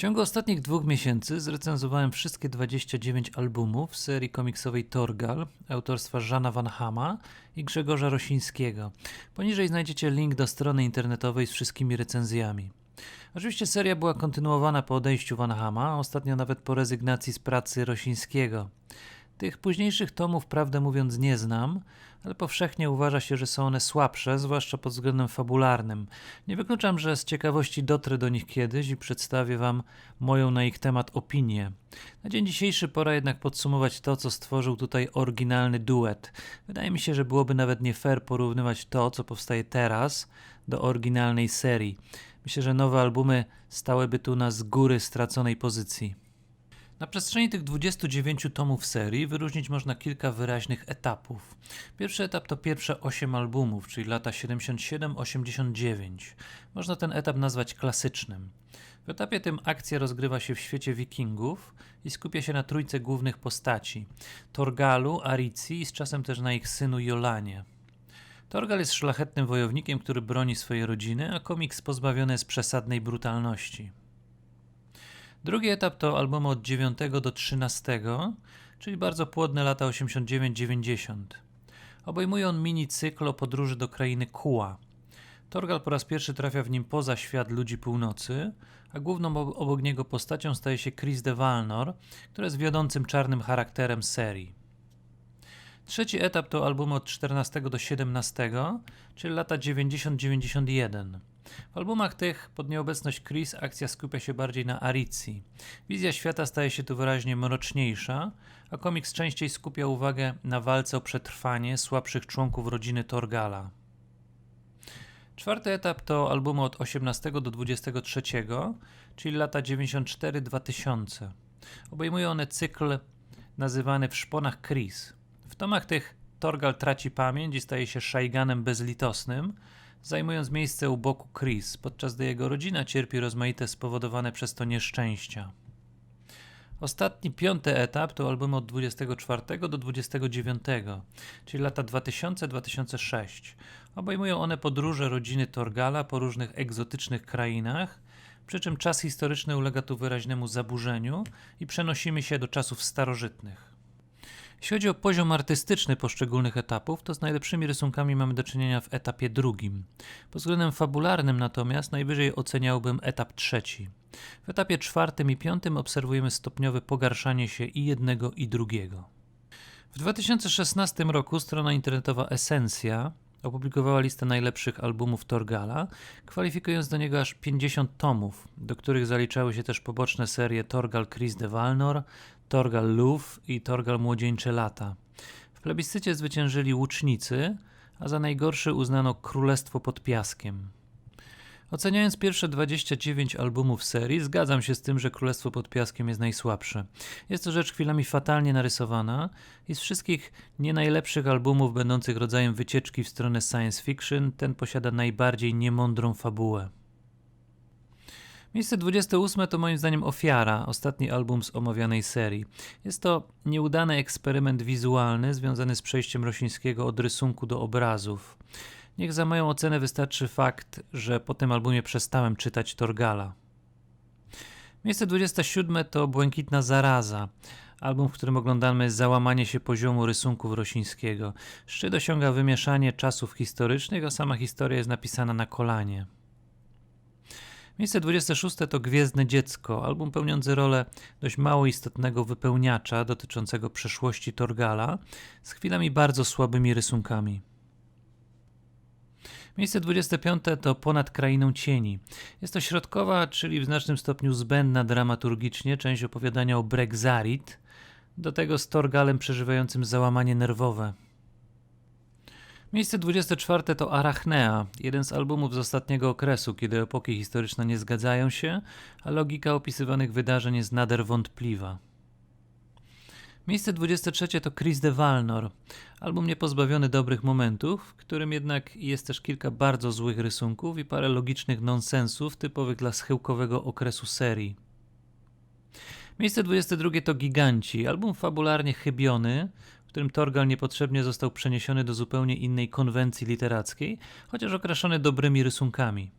ciągu ostatnich dwóch miesięcy zrecenzowałem wszystkie 29 albumów serii komiksowej Torgal autorstwa Żana Van Hama i Grzegorza Rosińskiego. Poniżej znajdziecie link do strony internetowej z wszystkimi recenzjami. Oczywiście seria była kontynuowana po odejściu Van Hama, ostatnio nawet po rezygnacji z pracy Rosińskiego. Tych późniejszych tomów, prawdę mówiąc, nie znam, ale powszechnie uważa się, że są one słabsze, zwłaszcza pod względem fabularnym. Nie wykluczam, że z ciekawości dotrę do nich kiedyś i przedstawię Wam moją na ich temat opinię. Na dzień dzisiejszy pora jednak podsumować to, co stworzył tutaj oryginalny duet. Wydaje mi się, że byłoby nawet nie fair porównywać to, co powstaje teraz, do oryginalnej serii. Myślę, że nowe albumy stałyby tu na z góry straconej pozycji. Na przestrzeni tych 29 tomów serii wyróżnić można kilka wyraźnych etapów. Pierwszy etap to pierwsze 8 albumów, czyli lata 77-89. Można ten etap nazwać klasycznym. W etapie tym akcja rozgrywa się w świecie wikingów i skupia się na trójce głównych postaci: Torgalu, Aricji i z czasem też na ich synu Jolanie. Torgal jest szlachetnym wojownikiem, który broni swojej rodziny, a komiks pozbawiony jest przesadnej brutalności. Drugi etap to albumy od 9 do 13, czyli bardzo płodne lata 89-90. Obejmuje on mini cykl o podróży do krainy Kua. Torgal po raz pierwszy trafia w nim poza świat ludzi północy, a główną obok niego postacią staje się Chris de Valnor, który jest wiodącym czarnym charakterem serii. Trzeci etap to albumy od 14 do 17, czyli lata 90-91. W albumach tych, pod nieobecność Chris, akcja skupia się bardziej na Aricji. Wizja świata staje się tu wyraźnie mroczniejsza, a komiks częściej skupia uwagę na walce o przetrwanie słabszych członków rodziny Torgala. Czwarty etap to albumy od 18 do 23, czyli lata 94-2000. Obejmują one cykl nazywany w szponach Chris. W tomach tych Torgal traci pamięć i staje się szajganem bezlitosnym, zajmując miejsce u boku Chris, podczas gdy jego rodzina cierpi rozmaite spowodowane przez to nieszczęścia. Ostatni, piąty etap to album od 24 do 29, czyli lata 2000-2006. Obejmują one podróże rodziny Torgala po różnych egzotycznych krainach, przy czym czas historyczny ulega tu wyraźnemu zaburzeniu i przenosimy się do czasów starożytnych. Jeśli chodzi o poziom artystyczny poszczególnych etapów, to z najlepszymi rysunkami mamy do czynienia w etapie drugim. Pod względem fabularnym natomiast najwyżej oceniałbym etap trzeci. W etapie czwartym i piątym obserwujemy stopniowe pogarszanie się i jednego i drugiego. W 2016 roku strona internetowa Essencja opublikowała listę najlepszych albumów Torgala, kwalifikując do niego aż 50 tomów, do których zaliczały się też poboczne serie Torgal Chris de Valnor, Torgal Luf i Torgal Młodzieńcze Lata. W plebiscycie zwyciężyli Łucznicy, a za najgorszy uznano Królestwo pod Piaskiem. Oceniając pierwsze 29 albumów serii, zgadzam się z tym, że Królestwo pod Piaskiem jest najsłabsze. Jest to rzecz chwilami fatalnie narysowana i z wszystkich nie najlepszych albumów będących rodzajem wycieczki w stronę science fiction, ten posiada najbardziej niemądrą fabułę. Miejsce 28 to moim zdaniem Ofiara, ostatni album z omawianej serii. Jest to nieudany eksperyment wizualny związany z przejściem Rosińskiego od rysunku do obrazów. Niech za moją ocenę wystarczy fakt, że po tym albumie przestałem czytać Torgala. Miejsce 27 to Błękitna Zaraza, album, w którym oglądamy załamanie się poziomu rysunków Rosińskiego. Szczyt osiąga wymieszanie czasów historycznych, a sama historia jest napisana na kolanie. Miejsce 26 to Gwiezdne Dziecko, album pełniący rolę dość mało istotnego wypełniacza dotyczącego przeszłości Torgala, z chwilami bardzo słabymi rysunkami. Miejsce 25 to Ponad Krainą Cieni. Jest to środkowa, czyli w znacznym stopniu zbędna dramaturgicznie część opowiadania o Brexarit, do tego z Torgalem przeżywającym załamanie nerwowe. Miejsce 24 to Arachnea, jeden z albumów z ostatniego okresu, kiedy epoki historyczne nie zgadzają się, a logika opisywanych wydarzeń jest nader wątpliwa. Miejsce 23 to Chris de Valnor, album niepozbawiony dobrych momentów, w którym jednak jest też kilka bardzo złych rysunków i parę logicznych nonsensów typowych dla schyłkowego okresu serii. Miejsce 22 to Giganci, album fabularnie chybiony, w którym Torgal niepotrzebnie został przeniesiony do zupełnie innej konwencji literackiej, chociaż okraszony dobrymi rysunkami.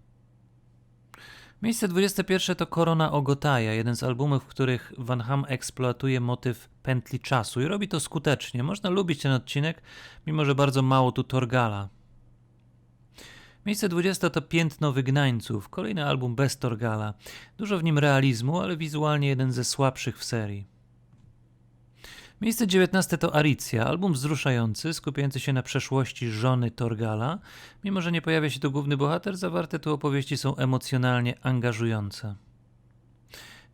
Miejsce 21 to Korona Ogotaja, jeden z albumów, w których Van Ham eksploatuje motyw pętli czasu i robi to skutecznie. Można lubić ten odcinek, mimo że bardzo mało tu Torgala. Miejsce 20 to Piętno Wygnańców, kolejny album bez Torgala. Dużo w nim realizmu, ale wizualnie jeden ze słabszych w serii. Miejsce 19 to Aricja, album wzruszający, skupiający się na przeszłości żony Torgala. Mimo, że nie pojawia się tu główny bohater, zawarte tu opowieści są emocjonalnie angażujące.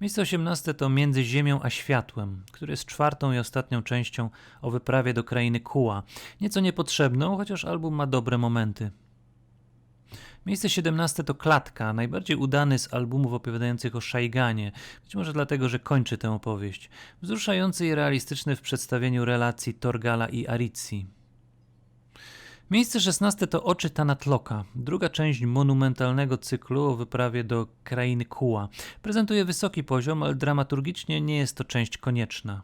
Miejsce 18 to Między Ziemią a Światłem, który jest czwartą i ostatnią częścią o wyprawie do krainy Kuła. Nieco niepotrzebną, chociaż album ma dobre momenty. Miejsce 17 to Klatka, najbardziej udany z albumów opowiadających o Shaiganie, być może dlatego, że kończy tę opowieść. Wzruszający i realistyczny w przedstawieniu relacji Torgala i Aricji. Miejsce 16 to Oczy Tanatloka, druga część monumentalnego cyklu o wyprawie do krainy Kuła. Prezentuje wysoki poziom, ale dramaturgicznie nie jest to część konieczna.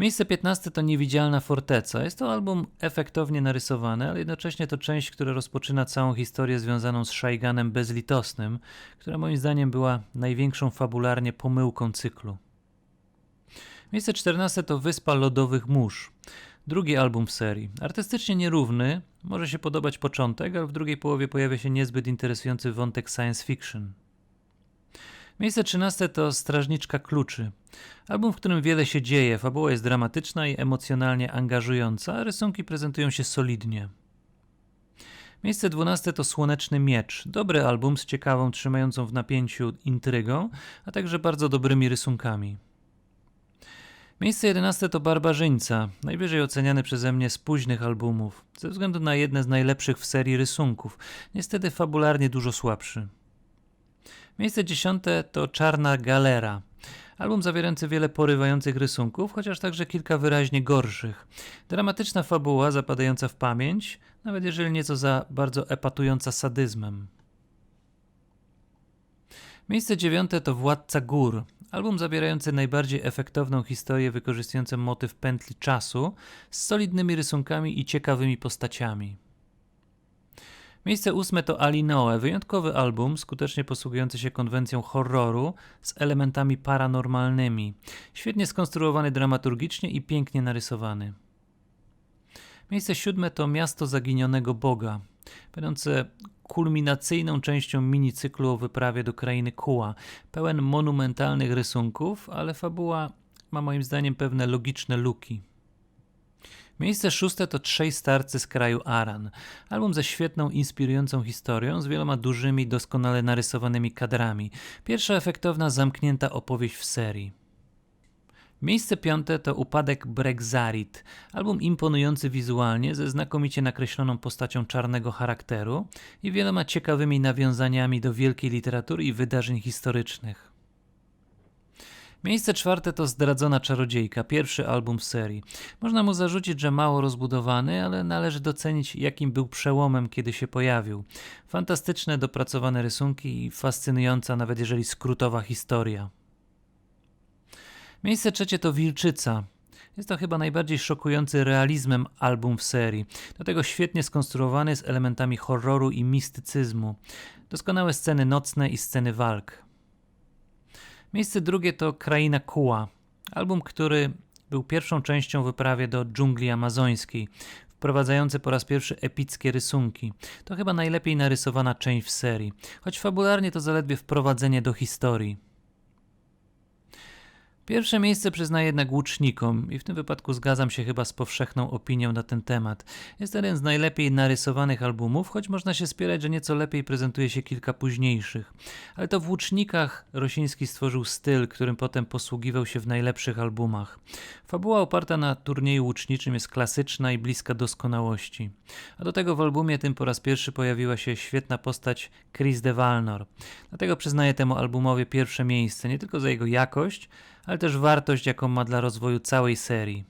Miejsce 15 to Niewidzialna Forteca. Jest to album efektownie narysowany, ale jednocześnie to część, która rozpoczyna całą historię związaną z Shaiganem bezlitosnym, która moim zdaniem była największą fabularnie pomyłką cyklu. Miejsce 14 to Wyspa Lodowych Mórz. Drugi album w serii. Artystycznie nierówny, może się podobać początek, ale w drugiej połowie pojawia się niezbyt interesujący wątek science fiction. Miejsce 13 to Strażniczka Kluczy. Album, w którym wiele się dzieje, fabuła jest dramatyczna i emocjonalnie angażująca, a rysunki prezentują się solidnie. Miejsce 12 to Słoneczny Miecz. Dobry album z ciekawą, trzymającą w napięciu intrygą, a także bardzo dobrymi rysunkami. Miejsce 11 to Barbarzyńca, najwyżej oceniany przeze mnie z późnych albumów, ze względu na jedne z najlepszych w serii rysunków, niestety fabularnie dużo słabszy. Miejsce dziesiąte to Czarna Galera. Album zawierający wiele porywających rysunków, chociaż także kilka wyraźnie gorszych. Dramatyczna fabuła zapadająca w pamięć, nawet jeżeli nieco za bardzo epatująca sadyzmem. Miejsce dziewiąte to Władca Gór. Album zawierający najbardziej efektowną historię wykorzystującą motyw pętli czasu z solidnymi rysunkami i ciekawymi postaciami. Miejsce ósme to Alinoe, wyjątkowy album, skutecznie posługujący się konwencją horroru z elementami paranormalnymi. Świetnie skonstruowany dramaturgicznie i pięknie narysowany. Miejsce siódme to Miasto Zaginionego Boga, będące kulminacyjną częścią minicyklu o wyprawie do krainy Kuła, pełen monumentalnych rysunków, ale fabuła ma moim zdaniem pewne logiczne luki. Miejsce szóste to Trzej Starcy z kraju Aran. Album ze świetną, inspirującą historią, z wieloma dużymi, doskonale narysowanymi kadrami. Pierwsza efektowna, zamknięta opowieść w serii. Miejsce piąte to Upadek Brexarit. Album imponujący wizualnie, ze znakomicie nakreśloną postacią czarnego charakteru i wieloma ciekawymi nawiązaniami do wielkiej literatury i wydarzeń historycznych. Miejsce czwarte to Zdradzona Czarodziejka, pierwszy album serii. Można mu zarzucić, że mało rozbudowany, ale należy docenić, jakim był przełomem, kiedy się pojawił. Fantastyczne, dopracowane rysunki i fascynująca, nawet jeżeli skrótowa historia. Miejsce trzecie to Wilczyca. Jest to chyba najbardziej szokujący realizmem album w serii. Do tego świetnie skonstruowany z elementami horroru i mistycyzmu. Doskonałe sceny nocne i sceny walk. Miejsce drugie to Kraina Kuła, album, który był pierwszą częścią wyprawy do dżungli amazońskiej, wprowadzający po raz pierwszy epickie rysunki. To chyba najlepiej narysowana część w serii, choć fabularnie to zaledwie wprowadzenie do historii. Pierwsze miejsce przyznaję jednak łucznikom i w tym wypadku zgadzam się chyba z powszechną opinią na ten temat. Jest to jeden z najlepiej narysowanych albumów, choć można się spierać, że nieco lepiej prezentuje się kilka późniejszych. Ale to w Łucznikach Rosiński stworzył styl, którym potem posługiwał się w najlepszych albumach. Fabuła oparta na turnieju łuczniczym jest klasyczna i bliska doskonałości. A do tego w albumie tym po raz pierwszy pojawiła się świetna postać Chris de Valnor. Dlatego przyznaję temu albumowi pierwsze miejsce, nie tylko za jego jakość, ale też wartość, jaką ma dla rozwoju całej serii.